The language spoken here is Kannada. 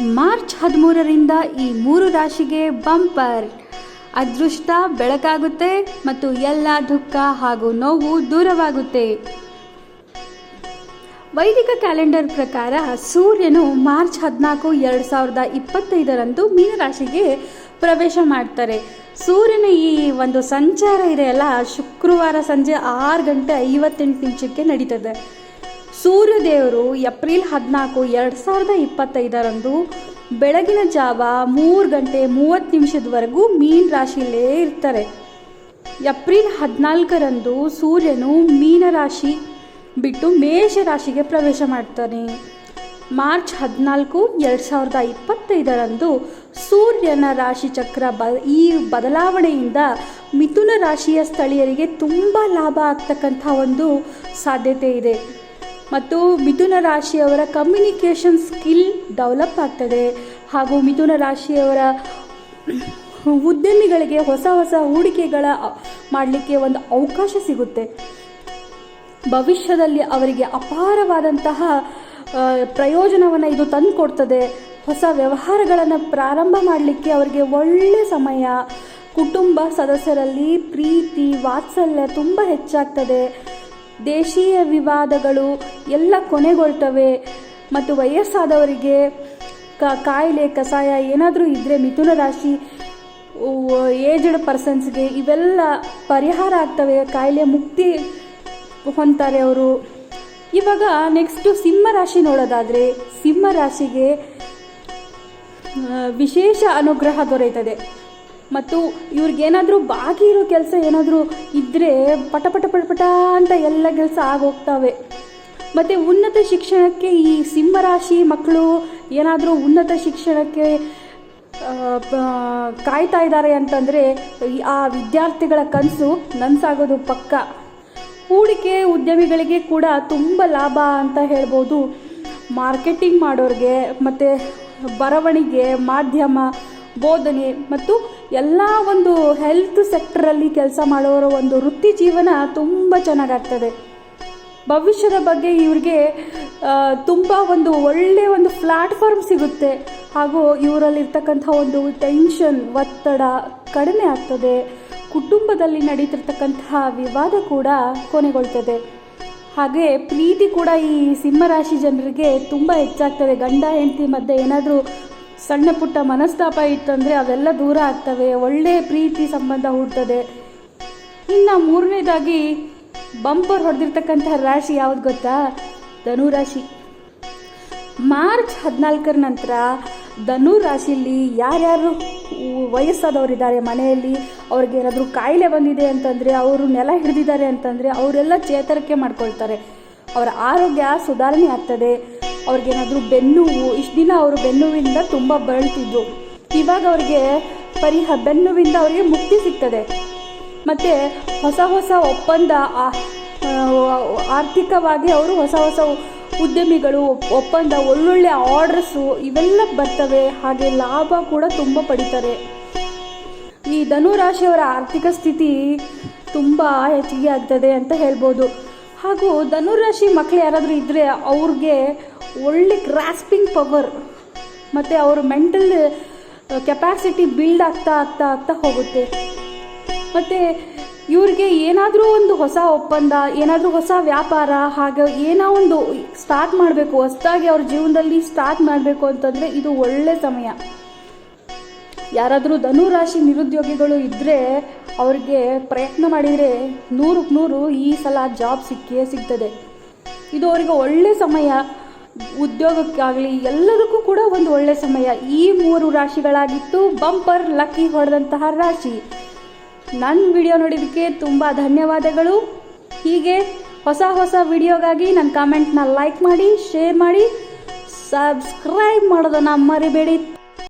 ಮಾರ್ಚ್ ಹದಿಮೂರರಿಂದ ಈ ಮೂರು ರಾಶಿಗೆ ಬಂಪರ್. ಅದೃಷ್ಟ ಬೆಳಕಾಗುತ್ತೆ ಮತ್ತು ಎಲ್ಲ ದುಃಖ ಹಾಗೂ ನೋವು ದೂರವಾಗುತ್ತೆ. ವೈದಿಕ ಕ್ಯಾಲೆಂಡರ್ ಪ್ರಕಾರ ಸೂರ್ಯನು ಮಾರ್ಚ್ ಹದಿನಾಲ್ಕು ಎರಡು ಸಾವಿರದ ಇಪ್ಪತ್ತೈದರಂದು ಮೀನರಾಶಿಗೆ ಪ್ರವೇಶ ಮಾಡ್ತಾರೆ. ಸೂರ್ಯನ ಈ ಒಂದು ಸಂಚಾರ ಇದೆಯಲ್ಲ, ಶುಕ್ರವಾರ ಸಂಜೆ ಆರು ಗಂಟೆ ಐವತ್ತೆಂಟು ನಿಮಿಷಕ್ಕೆ ನಡೀತದೆ. ಸೂರ್ಯದೇವರು ಏಪ್ರಿಲ್ ಹದಿನಾಲ್ಕು ಎರಡು ಸಾವಿರದ ಇಪ್ಪತ್ತೈದರಂದು ಬೆಳಗಿನ ಜಾವ ಮೂರು ಗಂಟೆ ಮೂವತ್ತು ನಿಮಿಷದವರೆಗೂ ಮೀನ ರಾಶಿಯಲ್ಲೇ ಇರ್ತಾರೆ. ಏಪ್ರಿಲ್ ಹದಿನಾಲ್ಕರಂದು ಸೂರ್ಯನು ಮೀನರಾಶಿ ಬಿಟ್ಟು ಮೇಷ ರಾಶಿಗೆ ಪ್ರವೇಶ ಮಾಡ್ತಾನೆ. ಮಾರ್ಚ್ ಹದಿನಾಲ್ಕು ಎರಡು ಸಾವಿರದ ಇಪ್ಪತ್ತೈದರಂದು ಸೂರ್ಯನ ರಾಶಿ ಚಕ್ರ ಬ, ಈ ಬದಲಾವಣೆಯಿಂದ ಮಿಥುನ ರಾಶಿಯ ಸ್ಥಳೀಯರಿಗೆ ತುಂಬ ಲಾಭ ಆಗ್ತಕ್ಕಂಥ ಒಂದು ಸಾಧ್ಯತೆ ಇದೆ. ಮತ್ತು ಮಿಥುನ ರಾಶಿಯವರ ಕಮ್ಯುನಿಕೇಷನ್ ಸ್ಕಿಲ್ ಡೆವಲಪ್ ಆಗ್ತದೆ. ಹಾಗೂ ಮಿಥುನ ರಾಶಿಯವರ ಉದ್ಯಮಿಗಳಿಗೆ ಹೊಸ ಹೊಸ ಹೂಡಿಕೆಗಳ ಮಾಡಲಿಕ್ಕೆ ಒಂದು ಅವಕಾಶ ಸಿಗುತ್ತೆ. ಭವಿಷ್ಯದಲ್ಲಿ ಅವರಿಗೆ ಅಪಾರವಾದಂತಹ ಪ್ರಯೋಜನವನ್ನು ಇದು ತಂದುಕೊಡ್ತದೆ. ಹೊಸ ವ್ಯವಹಾರಗಳನ್ನು ಪ್ರಾರಂಭ ಮಾಡಲಿಕ್ಕೆ ಅವರಿಗೆ ಒಳ್ಳೆಯ ಸಮಯ. ಕುಟುಂಬ ಸದಸ್ಯರಲ್ಲಿ ಪ್ರೀತಿ, ವಾತ್ಸಲ್ಯ ತುಂಬ ಹೆಚ್ಚಾಗ್ತದೆ. ದೇಶೀಯ ವಿವಾದಗಳು ಎಲ್ಲ ಕೊನೆಗೊಳ್ತವೆ. ಮತ್ತು ವಯಸ್ಸಾದವರಿಗೆ ಕ, ಕಾಯಿಲೆ ಕಸಾಯ ಏನಾದರೂ ಇದ್ದರೆ ಮಿಥುನ ರಾಶಿ ಏಜ್ಡ್ ಪರ್ಸನ್ಸ್ಗೆ ಇವೆಲ್ಲ ಪರಿಹಾರ ಆಗ್ತವೆ. ಕಾಯಿಲೆ ಮುಕ್ತಿ ಹೊಂತಾರೆ ಅವರು. ಇವಾಗ ನೆಕ್ಸ್ಟು ಸಿಂಹ ರಾಶಿ ನೋಡೋದಾದರೆ, ಸಿಂಹ ರಾಶಿಗೆ ವಿಶೇಷ ಅನುಗ್ರಹ ದೊರೆಯುತ್ತದೆ. ಮತ್ತು ಇವ್ರಿಗೇನಾದರೂ ಬಾಕಿ ಇರೋ ಕೆಲಸ ಏನಾದರೂ ಇದ್ದರೆ ಪಟ ಪಟ ಪಟ ಪಟ ಅಂತ ಎಲ್ಲ ಕೆಲಸ ಆಗೋಗ್ತವೆ. ಮತ್ತು ಉನ್ನತ ಶಿಕ್ಷಣಕ್ಕೆ ಈ ಸಿಂಹರಾಶಿ ಮಕ್ಕಳು ಏನಾದರೂ ಉನ್ನತ ಶಿಕ್ಷಣಕ್ಕೆ ಕಾಯ್ತಾ ಇದ್ದಾರೆ ಅಂತಂದರೆ ಆ ವಿದ್ಯಾರ್ಥಿಗಳ ಕನಸು ನನಸಾಗೋದು ಪಕ್ಕ. ಹೂಡಿಕೆ ಉದ್ಯಮಿಗಳಿಗೆ ಕೂಡ ತುಂಬ ಲಾಭ ಅಂತ ಹೇಳ್ಬೋದು. ಮಾರ್ಕೆಟಿಂಗ್ ಮಾಡೋರಿಗೆ ಮತ್ತು ಬರವಣಿಗೆ, ಮಾಧ್ಯಮ, ಬೋಧನೆ ಮತ್ತು ಎಲ್ಲ ಒಂದು ಹೆಲ್ತ್ ಸೆಕ್ಟರಲ್ಲಿ ಕೆಲಸ ಮಾಡೋರ ಒಂದು ವೃತ್ತಿ ಜೀವನ ತುಂಬ ಚೆನ್ನಾಗಾಗ್ತದೆ ಭವಿಷ್ಯದ ಬಗ್ಗೆ ಇವ್ರಿಗೆ ತುಂಬ ಒಂದು ಒಳ್ಳೆಯ ಒಂದು ಪ್ಲ್ಯಾಟ್ಫಾರ್ಮ್ ಸಿಗುತ್ತೆ. ಹಾಗೂ ಇವರಲ್ಲಿರ್ತಕ್ಕಂಥ ಒಂದು ಟೆನ್ಷನ್ ಒತ್ತಡ ಕಡಿಮೆ ಆಗ್ತದೆ. ಕುಟುಂಬದಲ್ಲಿ ನಡೀತಿರ್ತಕ್ಕಂತಹ ವಿವಾದ ಕೂಡ ಕೊನೆಗೊಳ್ತದೆ. ಹಾಗೆ ಪ್ರೀತಿ ಕೂಡ ಈ ಸಿಂಹರಾಶಿ ಜನರಿಗೆ ತುಂಬ ಹೆಚ್ಚಾಗ್ತದೆ. ಗಂಡ, ಹೆಂಡತಿ ಮಧ್ಯೆ ಏನಾದರೂ ಸಣ್ಣ ಪುಟ್ಟ ಮನಸ್ತಾಪ ಇತ್ತಂದರೆ ಅವೆಲ್ಲ ದೂರ ಆಗ್ತವೆ. ಒಳ್ಳೆಯ ಪ್ರೀತಿ ಸಂಬಂಧ ಹುಡ್ತದೆ ಇನ್ನು ಮೂರನೇದಾಗಿ ಬಂಪರ್ ಹೊಡೆದಿರ್ತಕ್ಕಂತಹ ರಾಶಿ ಯಾವ್ದು ಗೊತ್ತಾ? ಧನುರಾಶಿ. ಮಾರ್ಚ್ ಹದಿನಾಲ್ಕರ ನಂತರ ಧನು ರಾಶಿಯಲ್ಲಿ ಯಾರ್ಯಾರು ವಯಸ್ಸಾದವರಿದ್ದಾರೆ ಮನೆಯಲ್ಲಿ, ಅವ್ರಿಗೆ ಏನಾದರೂ ಕಾಯಿಲೆ ಬಂದಿದೆ ಅಂತಂದರೆ, ಅವರು ನೆಲ ಹಿಡಿದಿದ್ದಾರೆ ಅಂತಂದರೆ, ಅವರೆಲ್ಲ ಚೇತರಿಕೆ ಮಾಡ್ಕೊಳ್ತಾರೆ. ಅವರ ಆರೋಗ್ಯ ಸುಧಾರಣೆ ಆಗ್ತದೆ. ಅವ್ರಿಗೇನಾದರೂ ಬೆನ್ನು ಇಷ್ಟು ದಿನ ಅವರು ಬೆನ್ನುವಿಂದ ತುಂಬ ಬಳಲ್ತಿದ್ರು. ಇವಾಗ ಅವ್ರಿಗೆ ಪರಿಹ, ಬೆನ್ನುವಿಂದ ಅವರಿಗೆ ಮುಕ್ತಿ ಸಿಗ್ತದೆ. ಮತ್ತು ಹೊಸ ಹೊಸ ಒಪ್ಪಂದ ಆರ್ಥಿಕವಾಗಿ ಅವರು ಹೊಸ ಹೊಸ ಉದ್ಯಮಿಗಳು ಒಪ್ಪಂದ, ಒಳ್ಳೊಳ್ಳೆ ಆರ್ಡರ್ಸು ಇವೆಲ್ಲ ಬರ್ತವೆ. ಹಾಗೆ ಲಾಭ ಕೂಡ ತುಂಬ ಪಡಿತಾರೆ. ಈ ಧನುರಾಶಿಯವರ ಆರ್ಥಿಕ ಸ್ಥಿತಿ ತುಂಬ ಹೆಚ್ಚಿಗೆ ಆಗ್ತದೆ ಅಂತ ಹೇಳ್ಬೋದು. ಹಾಗೂ ಧನುರಾಶಿ ಮಕ್ಕಳು ಯಾರಾದರೂ ಇದ್ದರೆ ಅವ್ರಿಗೆ ಒಳ್ಳೆ ಗ್ರಾಸ್ಪಿಂಗ್ ಪವರ್ ಮತ್ತು ಅವ್ರ ಮೆಂಟಲ್ ಕೆಪಾಸಿಟಿ ಬಿಲ್ಡ್ ಆಗ್ತಾ ಆಗ್ತಾ ಆಗ್ತಾ ಹೋಗುತ್ತೆ. ಮತ್ತು ಇವ್ರಿಗೆ ಏನಾದರೂ ಒಂದು ಹೊಸ ಒಪ್ಪಂದ, ಏನಾದರೂ ಹೊಸ ವ್ಯಾಪಾರ, ಹಾಗೆ ಏನೋ ಒಂದು ಸ್ಟಾರ್ಟ್ ಮಾಡಬೇಕು, ಹೊಸದಾಗಿ ಅವ್ರ ಜೀವನದಲ್ಲಿ ಸ್ಟಾರ್ಟ್ ಮಾಡಬೇಕು ಅಂತಂದರೆ ಇದು ಒಳ್ಳೆ ಸಮಯ. ಯಾರಾದರೂ ಧನುರಾಶಿ ನಿರುದ್ಯೋಗಿಗಳು ಇದ್ದರೆ ಅವ್ರಿಗೆ ಪ್ರಯತ್ನ ಮಾಡಿದರೆ ನೂರಕ್ಕೆ ನೂರು ಈ ಸಲ ಜಾಬ್ ಸಿಕ್ಕೇ ಸಿಗ್ತದೆ. ಇದು ಅವರಿಗೆ ಒಳ್ಳೆ ಸಮಯ. ಉದ್ಯೋಗಕ್ಕಾಗಲಿ ಎಲ್ಲದಕ್ಕೂ ಕೂಡ ಒಂದು ಒಳ್ಳೆ ಸಮಯ. ಈ ಮೂರು ರಾಶಿಗಳಾಗಿತ್ತು ಬಂಪರ್ ಲಕ್ಕಿ ಹೊಡೆದಂತಹ ರಾಶಿ. ನನ್ನ ವಿಡಿಯೋ ನೋಡಿದ್ದಕ್ಕೆ ತುಂಬ ಧನ್ಯವಾದಗಳು. ಹೀಗೆ ಹೊಸ ಹೊಸ ವಿಡಿಯೋಗಾಗಿ ನನ್ನ ಕಾಮೆಂಟ್ನ ಲೈಕ್ ಮಾಡಿ ಶೇರ್ ಮಾಡಿ ಸಬ್ಸ್ಕ್ರೈಬ್ ಮಾಡೋದನ್ನು ಮರಿಬೇಡಿ.